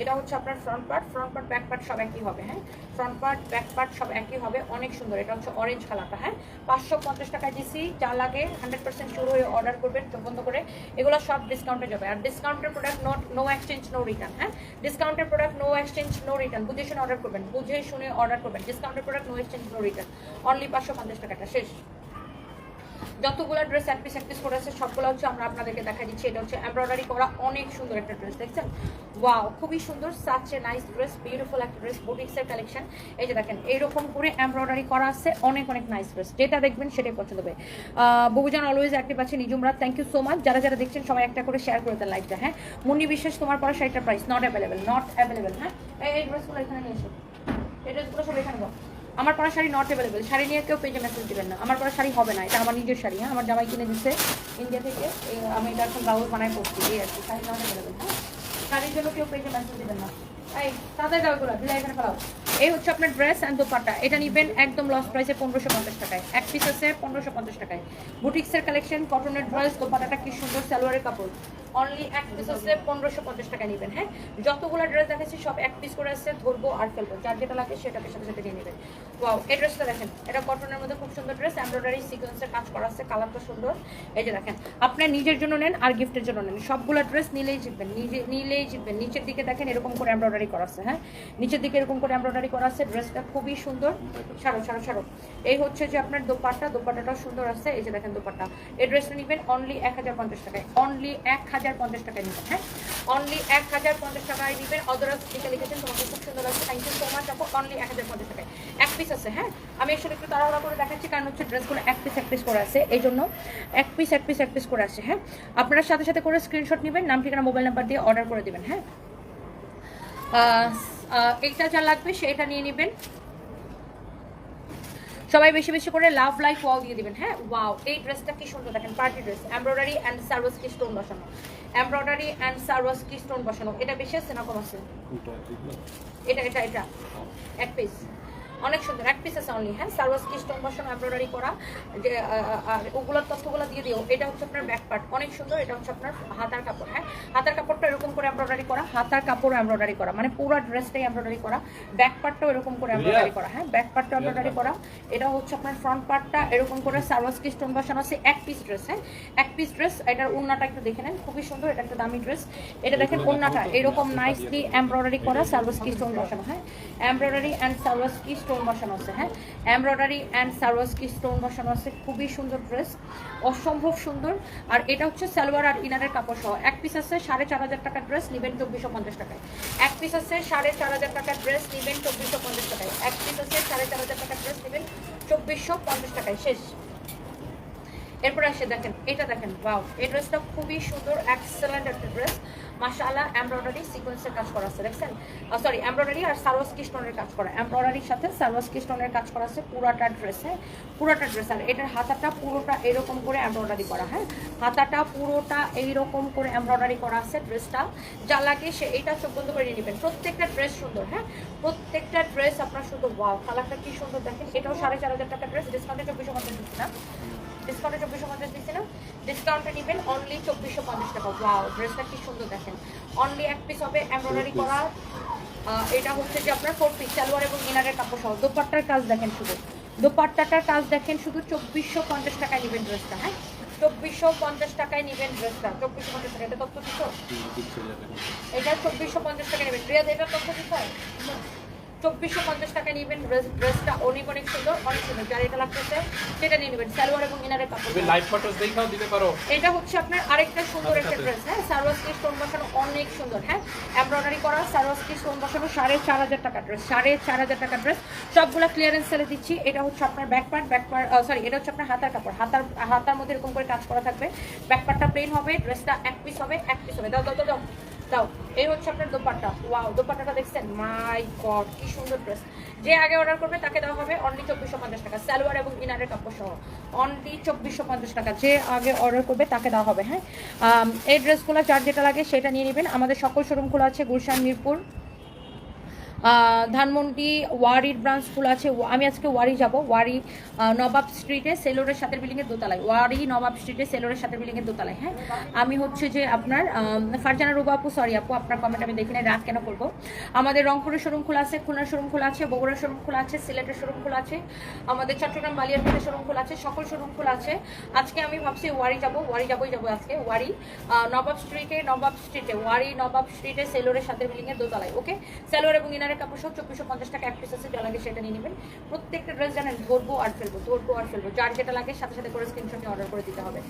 এটা হচ্ছে আপনার front part front part back part সব একই হবে হ্যাঁ? ফ্রন্ট পার্ট ব্যাক পার্ট সব একই হবে, অনেক সুন্দর, এটা হচ্ছে অরেঞ্জ কালারটা হ্যাঁ? পাঁচশো পঞ্চাশ টাকা দিছি, যা লাগে হান্ড্রেড পার্সেন্ট শুরু হয়ে অর্ডার করবেন চোখ বন্ধ করে। এগুলো সব ডিসকাউন্টে যাবে। আর ডিসকাউন্টের product not no exchange no return হ্যাঁ? ডিসকাউন্টের product no exchange no return বুঝে শুনে অর্ডার করবেন, বুঝে শুনে অর্ডার করবেন। ডিসকাউন্টের product no exchange no return only পাঁচশো পঞ্চাশ টাকাটা, শেষ। যতগুলো ড্রেস এক পিস এক পিস করে আছে, সবগুলো হচ্ছে আমরা আপনাদেরকে দেখা দিচ্ছি। এটা হচ্ছে এমব্রয়ডারি করা, অনেক সুন্দর একটা ড্রেস দেখছেন? ওয়াও খুবই সুন্দর such a nice dress beautiful একটা ড্রেস বুটিক্সের কালেকশন এই যে দেখেন, এইরকম করে এমব্রয়ডারি করা আছে, অনেক অনেক নাইস ড্রেস যেটা দেখবেন সেটাই পছন্দ হবে। বহুজন অলওয়েজ অ্যাক্টিভ আছে নিজুমরা থ্যাংক ইউ সো মাচ যারা যারা দেখছেন, সবাই একটা করে শেয়ার করে দেন লাইভটা হ্যাঁ? মুন্নি বিশ্বাস, তোমার পরে শাড়িটার price not available not available হ্যাঁ? এই ড্রেসগুলো এখানে নিয়ে এসো। এই ড্রেসগুলো সব এখানে দাও আমার পরা শাড়ি নট অ্যাভেলেবেল শাড়ি নিয়ে কেউ পেজে মেসেজ দেবেন না। আমার পরা শাড়ি হবে না। এটা আমার নিজের শাড়ি হ্যাঁ? আমার জামাই কিনে দিচ্ছে ইন্ডিয়া থেকে। আমি এটা এখন ব্লাউজ বানায় করছি এই আর কি, শাড়ি নট অ্যাভেলেবেল হ্যাঁ? শাড়ির জন্য কেউ পেজে মেসেজ দেবেন না। এই হচ্ছে আপনার ড্রেস অ্যান্ড দোপাট্টা। এটা নিবেন একদম লস প্রাইসে পনেরোশো পঞ্চাশ টাকায়। এক পিস আছে পনেরোশো পঞ্চাশ টাকায়। বুটিক্সের কালেকশন কটনের ড্রেস দোপাট্টাটা কি সুন্দর সালোয়ারের কাপড়। অনলি এক পিস আছে পনেরোশো পঞ্চাশ টাকা নেবেন হ্যাঁ? যতগুলো ড্রেস দেখাচ্ছি, সব এক পিস করে আসছে ধরবো আর ফেলব। যার যেটা লাগে সেটাকে সাথে সাথে নিয়ে নেবেন। ওয়াও এই ড্রেসটা দেখেন, এটা কটনের মধ্যে খুব সুন্দর ড্রেস এমব্রয়ডারি সিকোয়েন্সের কাজ করা আছে, কালারটা সুন্দর। এই যে দেখেন আপনার নিজের জন্য নেন আর গিফটের জন্য নেন। সবগুলো ড্রেস নিলেই জিতবেন, নিজে নিলেই জিতবেন। নিচের দিকে দেখেন, এরকম করে এমব্রয়ডারি করা আছে হ্যাঁ? নিচের দিকে এরকম করে এমব্রয়ডারি করা আছে ড্রেসটা খুবই সুন্দর। ছাড়ো ছাড়ো ছাড়ো। এই হচ্ছে যে আপনার দোপাট্টা, দোপাট্টাটাও সুন্দর আছে। এই যে দেখেন দোপাট্টা। এই ড্রেসটা নেবেন অনলি এক হাজার পঞ্চাশ টাকায়। অনলি এক হাজার পঞ্চাশ টাকায় নেবেন হ্যাঁ? অনলি এক হাজার পঞ্চাশ টাকায় নেবেন। অদরাস যেটা লিখেছেন, তোমাকে খুব সুন্দর আছে থ্যাংক ইউ সো মাচ আপু। অনলি এক হাজার পঞ্চাশ টাকায়। এক পিস আছে হ্যাঁ? আমি আসলে একটু তাড়াহুড়া করে দেখাচ্ছি, কারণ হচ্ছে ড্রেসগুলো এক পিস এক পিস করে আছে। এই জন্য এক পিস এক পিস এক পিস করে আছে হ্যাঁ? আপনারা সাথে সাথে করে স্ক্রিনশট নেবেন, নাম, ঠিকানা মোবাইল নাম্বার দিয়ে অর্ডার করে দেবেন হ্যাঁ? এইটা যা লাগবে সেটা নিয়ে নেবেন। সবাই বেশি বেশি করে লাভ লাইফ ওয়াও দিয়ে দিবেন হ্যাঁ? ওয়াও এই ড্রেসটা কি সুন্দর দেখেন পার্টি ড্রেস এমব্রয়ডারি অ্যান্ড সার্ভাস কি স্টোন বসানো। এমব্রয়ডারি অ্যান্ড সার্ভাস কি স্টোন বসানো। এটা বেশি আছে না কম আছে? এটা এটা এটা এক পিস অনেক সুন্দর এক পিস আছে অনলি হ্যাঁ? সার্ভাস কি স্টোন বসানো এমব্রয়ডারি করা যে ওগুলোর তথ্যগুলো দিয়ে দিও। এটা হচ্ছে আপনার ব্যাক পার্ট অনেক সুন্দর এটা হচ্ছে আপনার হাতার কাপড় হাতার কাপড়টা এরকম করে এমব্রয়ডারি করা হাতার কাপড় এমব্রয়ডারি করা মানে পুরো ড্রেসটাই এমব্রয়ডারি করা ব্যাক পার্টটাও এরকম করে এমব্রয়ডারি করা হ্যাঁ ব্যাক পার্টটা এমব্রয়ডারি করা এটা হচ্ছে আপনার ফ্রন্ট পার্টটা এরকম করে সার্ভাস কি স্টোন বসানো আছে এক পিস ড্রেস হ্যাঁ এক পিস ড্রেস এটার ওন্নাটা একটু দেখে নেন খুবই সুন্দর এটা একটা দামি ড্রেস এটা দেখেন ওন্নাটা এরকম নাইসলি এমব্রয়ডারি করা সার্ভাস কি স্টোন বসানো হ্যাঁ এমব্রয়ডারি অ্যান্ড সার্ভাস কি স্টোন বসানো আছে হ্যাঁ এমব্রয়ডারি অ্যান্ড সার্ভাস কি স্টোন বসানো আছে খুবই সুন্দর ড্রেস অসম্ভব সুন্দর আর এটা হচ্ছে সালোয়ার আর ইনারের কাপড় সহ এক পিস আছে সাড়ে চার হাজার টাকার ড্রেস নেবেন চব্বিশশো পঞ্চাশ টাকায়। এক পিস আছে সাড়ে চার হাজার টাকার ড্রেস নেবেন চব্বিশশো পঞ্চাশ টাকায়। এক পিস আছে সাড়ে চার হাজার টাকার ড্রেস নেবেন চব্বিশশো পঞ্চাশ টাকায়। শেষ। এরপর আসে দেখেন, এটা দেখেন বাউ এই ড্রেসটা খুবই সুন্দর এক্সেলেন্ট একটা ড্রেস মাশাআল্লাহ এমব্রয়ডারি সিকোয়েন্সের কাজ করা আছে, দেখছেন? সরি এমব্রয়ডারি আর সারোয়াস্কি কৃষ্ণনের কাজ করা। এমব্রয়ডারির সাথে সারোয়াস্কি কৃষ্ণনের কাজ করা আছে পুরাটা ড্রেস পুরাটা ড্রেস আর এটার হাতাটা পুরোটা এরকম করে এমব্রয়ডারি করা হ্যাঁ? হাতাটা পুরোটা এইরকম করে এমব্রয়ডারি করা আছে ড্রেসটা যা লাগে সে এটা চোখ বন্ধ করে নেবেন। প্রত্যেকটা ড্রেস সুন্দর হ্যাঁ? প্রত্যেকটা ড্রেস আপনার সুন্দর ওয়াও কালারটা কি সুন্দর দেখেন? এটাও সাড়ে চার হাজার টাকা ড্রেস ডিসকাউন্টে চব্বিশশো দিচ্ছি না? ডিসকাউন্টে চব্বিশশো পঞ্চাশ দিচ্ছি না। ডিসকাউন্টে নেবেন অনলি চব্বিশশো পঞ্চাশ টাকা। ওয়াও ড্রেসটা কি সুন্দর দেখেন। অনলি এক পিস হবে এমব্রয়ডারি করা। এটা হচ্ছে যে আপনার ফোর পিস সালোয়ার এবং ইনারের কাপড় সহ দোপাট্টার কাজ দেখেন শুধু। দোপাট্টাটার কাজ দেখেন শুধু চব্বিশশো পঞ্চাশ টাকায় নেবেন ড্রেসটা হ্যাঁ? চব্বিশশো পঞ্চাশ টাকায় নেবেন ড্রেসটা চব্বিশশো পঞ্চাশ টাকা এটা তথ্য দিচ্ছ এটা চব্বিশশো পঞ্চাশ টাকা নেবেন। রিয়াদ এটা তথ্য দিচ্ছ চব্বিশশো পঞ্চাশ টাকা নেবেন ড্রেস ড্রেসটা অনেক অনেক সুন্দর অনেক সুন্দর। যার এটা লাগতেছে সেটা নিয়ে নেবেন। সালোয়ার এবং ইনারের কাপড়। লাইভ ফটোস দেখাও দিতে পারো। এটা হচ্ছে আপনার আরেকটা সুন্দর একটা ড্রেস হ্যাঁ? সারোয়াজকি স্টোন বসানো অনেক সুন্দর হ্যাঁ? এমব্রয়ডারি করা সারোয়াজকি স্টোন বসানো সাড়ে চার হাজার টাকা ড্রেস সাড়ে চার হাজার টাকা ড্রেস সবগুলো ক্লিয়ারেন্স সেলে দিচ্ছি। এটা হচ্ছে আপনার back part back part sorry এটা হচ্ছে আপনার হাতার কাপড়। হাতার হাতার মধ্যে এরকম করে কাজ করা থাকবে। ব্যাক পার্টটা প্লেন হবে ড্রেসটা এক পিস হবে এক পিস হবে। দাও দাও দাও, দাও, এই হচ্ছে আপনার দোপাট্টা। ওয়াও দোপাট্টাটা দেখছেন? মাই গড কি সুন্দর ড্রেস যে আগে অর্ডার করবে, তাকে দেওয়া হবে অনলি চব্বিশশো পঞ্চাশ টাকা। সালোয়ার এবং ইনারের কাপড় সহ অনলি চব্বিশশো পঞ্চাশ টাকা। যে আগে অর্ডার করবে, তাকে দেওয়া হবে হ্যাঁ? এই ড্রেসগুলো যার যেটা লাগে, সেটা নিয়ে নেবেন। আমাদের সকল শোরুম খোলা আছে, গুলশান, মিরপুর। ধানমন্ডি, ওয়ারির ব্রাঞ্চ খোলা আছে। আমি আজকে ওয়ারি যাব। ওয়ারি নবাব স্ট্রিটে সেলোরের সাথে বিল্ডিংয়ের দোতলায়। ওয়ারি, নবাব স্ট্রিটে সেলোরের সাথে বিল্ডিংয়ের দোতলায় হ্যাঁ? আমি হচ্ছে যে আপনার ফারজানা রুবা আপু সরি আপু, আপনার কমেন্ট আমি দেখি রাত কেন করব? আমাদের রংপুরের শোরুম খোলা আছে খুলনার শোরুম খোলা আছে বগুড়ার শোরুম খোলা আছে, সিলেটের শোরুম খোলা আছে, আমাদের চট্টগ্রাম বালিয়ারপুরের শোরুম খোলা আছে, সকল শোরুম খোলা আছে। আজকে আমি ভাবছি ওয়ারি যাব, ওয়ারি যাবই যাব আজকে, ওয়ারি। নবাব স্ট্রিটে নবাব স্ট্রিটে ওয়ারি, নবাব স্ট্রিটে সেলোরের সাথে বিল্ডিংয়ের দোতলায় ওকে সেলোর এবং ইনারের কাপড় সব চব্বিশশো পঞ্চাশ টাকা এক পিস আছে যা লাগে সেটা নিয়ে নেবেন। প্রত্যেকটা ড্রেস জানেন, ধরবো আর ফেলব, ধরবো আর ফেলব। যার যেটা লাগে সাথে সাথে করে স্ক্রিনশট অর্ডার করে দিতে হবে।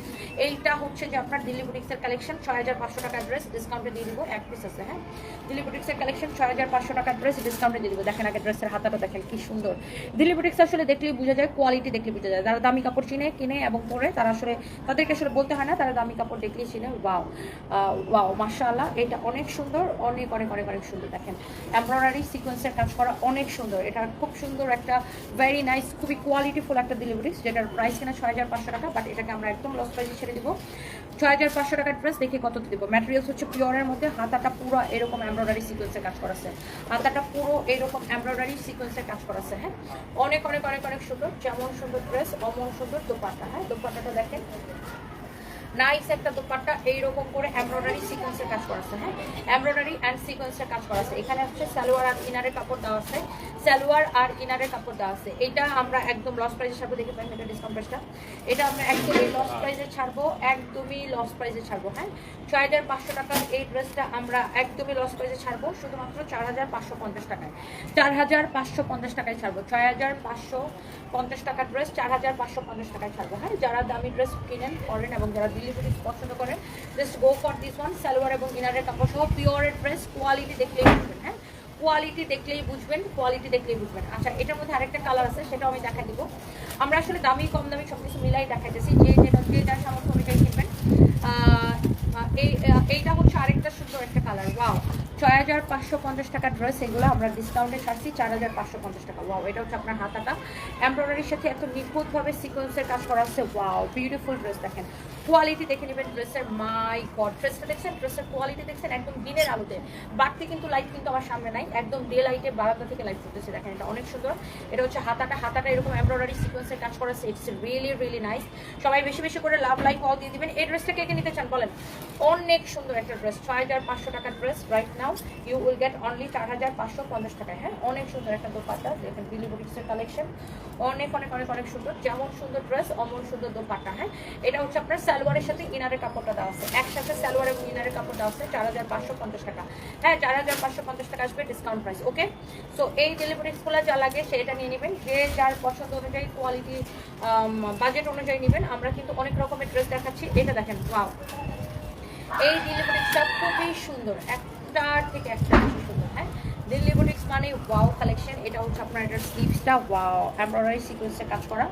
এইটা হচ্ছে যে আপনার দিল্লি বুটিক্সের কালেকশন ছয় হাজার পাঁচশো টাকার ড্রেস ডিসকাউন্টে দিয়ে দিব, এক পিস আছে হ্যাঁ? দিল্লি বুটিক্সের কালেকশন ছয় হাজার পাঁচশো টাকার ড্রেস ডিসকাউন্টে দিয়ে দিব। দেখেন আগে ড্রেসের হাতাটা দেখেন কি সুন্দর। দিল্লি বুটিক্স আসলে দেখলেই বোঝা যায় কোয়ালিটি দেখলে বোঝা যায়। যারা দামি কাপড় চিনে, কিনে এবং পরে তারা আসলে, তাদেরকে আসলে বলতে হয় না, তারা দামি কাপড় দেখলেই চিনে। ওয়াও ওয়াও, মাশাআল্লাহ, এটা অনেক সুন্দর, অনেক অনেক অনেক অনেক সুন্দর, দেখেন। এমব্রয়ডারি সিকোয়েন্সের কাজ করা অনেক সুন্দর। এটা খুব সুন্দর একটা ভেরি নাইস খুবই কোয়ালিটিফুল একটা ডেলিভারিস যেটার প্রাইস কিনা ছয় হাজার পাঁচশো টাকা বাট এটাকে আমরা একদম লস প্রাইসে ছেড়ে দিব। ছয় হাজার পাঁচশো টাকার ড্রেস দেখে কত দিব? ম্যাটেরিয়ালস হচ্ছে পিওরের মধ্যে, হাতাটা পুরো এরকম এমব্রয়ডারি সিকোয়েন্সের কাজ করা আছে হাতাটা পুরো এরকম এমব্রয়ডারি সিকোয়েন্সের কাজ করা আছে হ্যাঁ? অনেক অনেক অনেক অনেক সুন্দর, যেমন সুন্দর ড্রেস অমন সুন্দর দোপাট্টা হ্যাঁ? দোপাট্টাটা দেখেন। নাইস একটা দোপাট্টা এইরকম করে এমব্রয়ডারি সিকোয়েন্সের কাজ করা আছে হ্যাঁ এমব্রয়ডারি অ্যান্ড সিকোয়েন্সের কাজ করা আছে এখানে হচ্ছে সালোয়ার আর ইনারের কাপড় দেওয়া আছে। সালোয়ার আর ইনারের কাপড় দেওয়া আছে। এটা আমরা একদম লস প্রাইসে ছাড়বো, দেখে পাই এটা ডিসকাউন্ট প্রাইসটা এটা আমরা একদমই লস প্রাইজে ছাড়বো, একদমই লস প্রাইজে ছাড়বো হ্যাঁ? ছয় হাজার পাঁচশো টাকার এই ড্রেসটা আমরা একদমই লস প্রাইজে ছাড়বো, শুধুমাত্র চার হাজার পাঁচশো পঞ্চাশ টাকায়। চার হাজার পাঁচশো পঞ্চাশ টাকায় ছাড়বো। ছয় হাজার পাঁচশো পঞ্চাশ টাকার ড্রেস চার হাজার পাঁচশো পঞ্চাশ টাকায় ছাড়বো। হ্যাঁ যারা দামি ড্রেস কিনেন করেন এবং যারা বুটিক্স পছন্দ করেন just go for this one salwar এবং ইনারের কাপড় সহ পিওরের ড্রেস কোয়ালিটি দেখলেই বুঝবেন হ্যাঁ? কোয়ালিটি দেখলেই বুঝবেন কোয়ালিটি দেখলেই বুঝবেন। আচ্ছা এটার মধ্যে আরেকটা কালার আছে, সেটাও আমি দেখা দিব। আমরা আসলে দামি, কম দামি সব কিছু মিলাই দেখাইতেছি, যে যেটা যে যার সামর্থ্য অনুযায়ী কিনবেন। এইটা হচ্ছে আরেকটা সুন্দর একটা কালার ওয়াও ছয় হাজার পাঁচশো পঞ্চাশ টাকার ড্রেস এগুলো আমরা ডিসকাউন্টে ছাড়ছি, চার হাজার পাঁচশো পঞ্চাশ টাকা। ওয়াও এটা হচ্ছে আপনার হাতাটা। এমব্রয়ডারির সাথে এত নিখুঁতভাবে সিকোয়েন্সের কাজ করা হচ্ছে ওয়াও বিউটিফুল ড্রেস দেখেন। কোয়ালিটি দেখে নেবেন ড্রেসের মাই গড। ড্রেসটা দেখছেন? ড্রেসের কোয়ালিটি দেখছেন? একদম দিনের আলোতে। বাড়তি কিন্তু লাইট কিন্তু আমার সামনে নাই। একদম ডে লাইটে বারান্দা থেকে লাইট করতেছে দেখেন এটা অনেক সুন্দর। এটা হচ্ছে হাতাটা। হাতাটা এরকম এমব্রয়ডারি সিকোয়েন্সের কাজ করা ইটস রিয়েলি রিয়েলি নাইস সবাই বেশি বেশি করে লাভ লাইক অল দিয়ে দিবেন। এই ড্রেসটা কে নিতে চান বলেন? অনেক সুন্দর একটা ড্রেস ছয় হাজার পাঁচশো টাকার dress right now you will get only চার হাজার পাঁচশো পঞ্চাশ টাকায়। হ্যাঁ অনেক সুন্দর একটা দোপাট্টা। দেখেন বিলি কালেকশন অনেক অনেক অনেক অনেক সুন্দর। যেমন সুন্দর ড্রেস অমন সুন্দর দোপাট্টা। হ্যাঁ এটা হচ্ছে আপনার সালোয়ারের সাথে ইনারের কাপড়টা দেওয়া আছে। একসাথে সালোয়ার এবং ইনারের কাপড় দেওয়া আছে, চার হাজার পাঁচশো পঞ্চাশ টাকা। হ্যাঁ চার হাজার পাঁচশো পঞ্চাশ টাকা আসবে ডিসকাউন্ট প্রাইস ওকে সো এই ডেলিভারিগুলো যা লাগে সেটা নিয়ে নেবেন। যে যার পছন্দ অনুযায়ী কোয়ালিটি বাজেট অনুযায়ী নেবেন, আমরা কিন্তু অনেক রকমের ড্রেস দেখাচ্ছি। এটা দেখেন ওয়াও এই বুটিক্সটা খুবই সুন্দর। একটার থেকে একটা বেশি সুন্দর হ্যাঁ? দিল্লি বুটিক্স মানে ওয়াও কালেকশন এটা হচ্ছে আপনার এটার স্লিভসটা ওয়াও এমব্রয়ডারি সিকোয়েন্সের কাজ করা।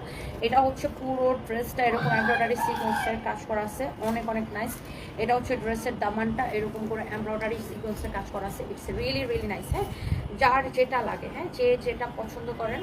এটা হচ্ছে পুরো ড্রেসটা, এরকম এমব্রয়ডারি সিকোয়েন্সের কাজ করা আছে। অনেক অনেক নাইস এটা হচ্ছে ড্রেসের দামানটা, এরকম করে এমব্রয়ডারি সিকোয়েন্সের কাজ করা আছে। ইটস রিয়েলি রিয়েলি নাইস হ্যাঁ? যার যেটা লাগে হ্যাঁ? যে যেটা পছন্দ করেন,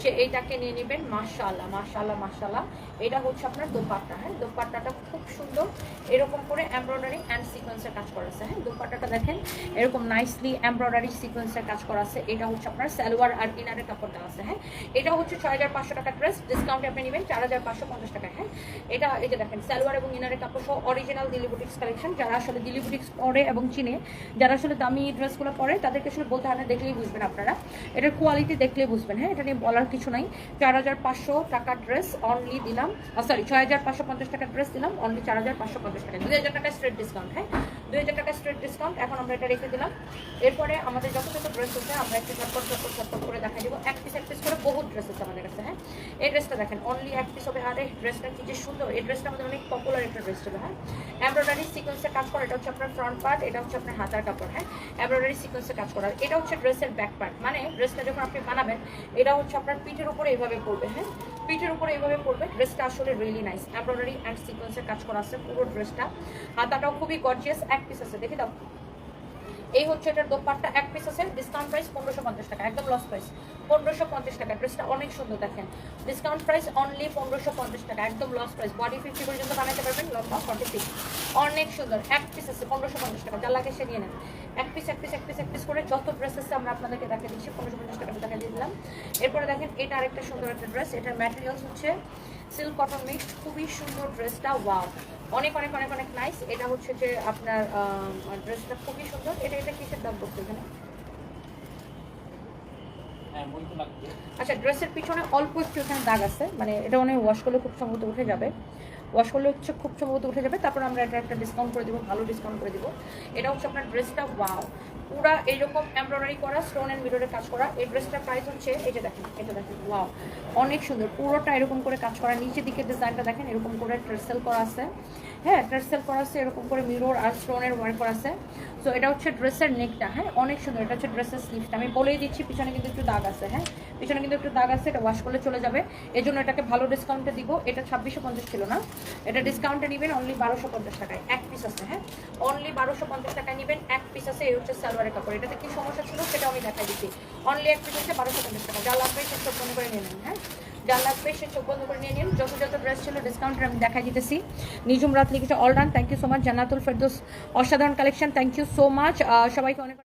সে এইটাকে নিয়ে নেবেন, মাশাআল্লাহ মাশাআল্লাহ মাশাআল্লাহ। এটা হচ্ছে আপনার দোপাট্টা হ্যাঁ? দোপাট্টাটা খুব সুন্দর। এরকম করে এমব্রয়ডারি অ্যান্ড সিকোয়েন্সের কাজ করা আছে হ্যাঁ? দোপাট্টাটা দেখেন, এরকম নাইসলি এমব্রয়ডারি সিকোয়েন্সের কাজ করা আছে। এটা হচ্ছে আপনার সালোয়ার আর ইনারের কাপড়টা আছে হ্যাঁ? এটা হচ্ছে ছয় হাজার পাঁচশো টাকা ড্রেস ডিসকাউন্টে আপনি নেবেন, চার হাজার পাঁচশো পঞ্চাশ টাকা হ্যাঁ? এটা, এই যে দেখেন, সালোয়ার এবং ইনারের কাপড় সহ অরিজিনাল দিলি বুটিক্স কালেকশন যারা আসলে দিলি বুটিক্স পরে এবং চিনে, যারা আসলে দামি ড্রেসগুলো পরে, তাদেরকে আসলে বলতে হয় না দেখলেই বুঝবেন আপনারা। এটার কোয়ালিটি দেখলেই বুঝবেন হ্যাঁ? এটা নিয়ে বলার কিছু নাই। চার হাজার পাঁচশো টাকার ড্রেস অনলি দিলাম সরি ছয় হাজার পাঁচশো পঞ্চাশ টাকার ড্রেস দিলাম অনলি চার হাজার পাঁচশো পঞ্চাশ টাকা দুই হাজার টাকা স্ট্রেট ডিসকাউন্ট হ্যাঁ? দুই হাজার টাকা স্ট্রেট ডিসকাউন্ট এখন আমরা এটা রেখে দিলাম। এরপরে আমাদের যত যত ড্রেস আছে আমরা একটু ঝটপট ঝটপট ঝটপট করে দেখা দিব। এক পিস এক পিস করে বহুত ড্রেস আছে আমাদের কাছে হ্যাঁ? এই ড্রেসটা দেখেন অনলি এক পিস হবে। আরে ড্রেসটা কি যে সুন্দর! এই ড্রেসটা আমাদের অনেক পপুলার একটা ড্রেস ছিল হ্যাঁ? এমব্রয়ডারি সিকোয়েন্সের কাজ করা, এটা হচ্ছে আপনার ফ্রন্ট পার্ট এটা হচ্ছে আপনার হাতার কাপড় হ্যাঁ? এমব্রয়ডারি সিকোয়েন্সের কাজ করা, এটা হচ্ছে ড্রেসের ব্যাক পার্ট মানে ড্রেসটা যখন আপনি বানাবেন, এটা হচ্ছে আপনার পিঠের উপরে এইভাবে পড়বে হ্যাঁ? পিঠের উপরে এইভাবে পড়বে ড্রেসটা আসলে রিয়েলি নাইস এমব্রয়ডারি অ্যান্ড সিকোয়েন্সের কাজ করা আছে, পুরো ড্রেসটা হাতাটাও খুবই গর্জিয়াস এক পিস আছে, দেখে দাও। এই হচ্ছে এটার দোপাট্টা, এক পিস আছে ডিসকাউন্ট প্রাইস পনেরোশো পঞ্চাশ টাকা, একদম লস প্রাইস পনেরোশো পঞ্চাশ টাকা ড্রেসটা অনেক সুন্দর দেখেন। ডিসকাউন্ট প্রাইস অনলি পনেরোশো পঞ্চাশ টাকা, একদম লস প্রাইস বডি ফিফটি পর্যন্ত বানাতে পারবেন, লম্বা ফর্টি সিক্স অনেক সুন্দর, এক পিস আছে, পনেরোশো পঞ্চাশ টাকা, যা লাগে সে নিয়ে নেন। এক পিস এক পিস এক পিস এক পিস করে যত ড্রেস আছে আমরা আপনাদেরকে দেখা দিচ্ছি পনেরোশো পঞ্চাশ টাকা দেখা দিয়ে দিলাম। এরপরে দেখেন এটা আরেকটা সুন্দর একটা ড্রেস এটার ম্যাটেরিয়ালস হচ্ছে সিল্ক কটন মিক্সড খুবই সুন্দর ড্রেসটা ওয়াও অনেক অনেক অনেক অনেক নাইস এটা হচ্ছে যে আপনার ড্রেসটা খুবই সুন্দর। এটা এটা কিসের দাম পড়ছে এখানে? আচ্ছা ড্রেসের পিছনে অল্প একটু এখানে দাগ আছে মানে এটা অনেক ওয়াশ করলে খুব সম্ভবত উঠে যাবে। ওয়াশ করলে হচ্ছে খুব সম্ভবত উঠে যাবে, তারপর আমরা এটা একটা ডিসকাউন্ট করে দেবো, ভালো ডিসকাউন্ট করে দেবো। এটা হচ্ছে আপনার ড্রেসটা ওয়াও পুরা এইরকম এমব্রয়ডারি করা স্টোন অ্যান্ড মিররের কাজ করা, এই ড্রেসটার প্রাইস হচ্ছে, এই যে দেখেন এটা দেখেন ওয়াও অনেক সুন্দর, পুরোটা এরকম করে কাজ করা, নিচের দিকে ডিজাইনটা দেখেন, এরকম করে ট্রেসেল করা আছে। হ্যাঁ ট্রেসেল করা আছে, এরকম করে মিরর আর স্টোনের ওয়ার্ক করা আছে। সো এটা হচ্ছে ড্রেসের নেকটা হ্যাঁ অনেক সুন্দর, এটা হচ্ছে ড্রেসের স্লিভটা আমি বলেই দিচ্ছি, পিছনে কিন্তু একটু দাগ আছে হ্যাঁ। পিছনে কিন্তু একটু দাগ আছে, এটা ওয়াশ করলে চলে যাবে। এই জন্য এটাকে ভালো ডিসকাউন্টে দিব, এটা ছাব্বিশশো পঞ্চাশ ছিল না। এটা ডিসকাউন্টে নেবেন অনলি বারোশো পঞ্চাশ টাকায়, এক পিস আছে হ্যাঁ। অনলি বারোশো পঞ্চাশ টাকায় নেবেন, এক পিস আছে, এই হচ্ছে সালোয়ারের কাপড়। এটাতে কি সমস্যা ছিল সেটা আমি দেখাই দিচ্ছি। অনলি এক পিস হচ্ছে বারোশো পঞ্চাশ টাকা, যা লাগবে সে ফোন করে নিয়ে নেন হ্যাঁ। যা লাগবে, সে চোখ করে নিয়ে নিন। যত যত ড্রেস ছিল ডিসকাউন্টের আমি দেখাই দিতেছি। নিজুম রাত লিখেছে all round thank you so much Jannatul Ferdous, অসাধারণ collection thank you so much সবাইকে অনেক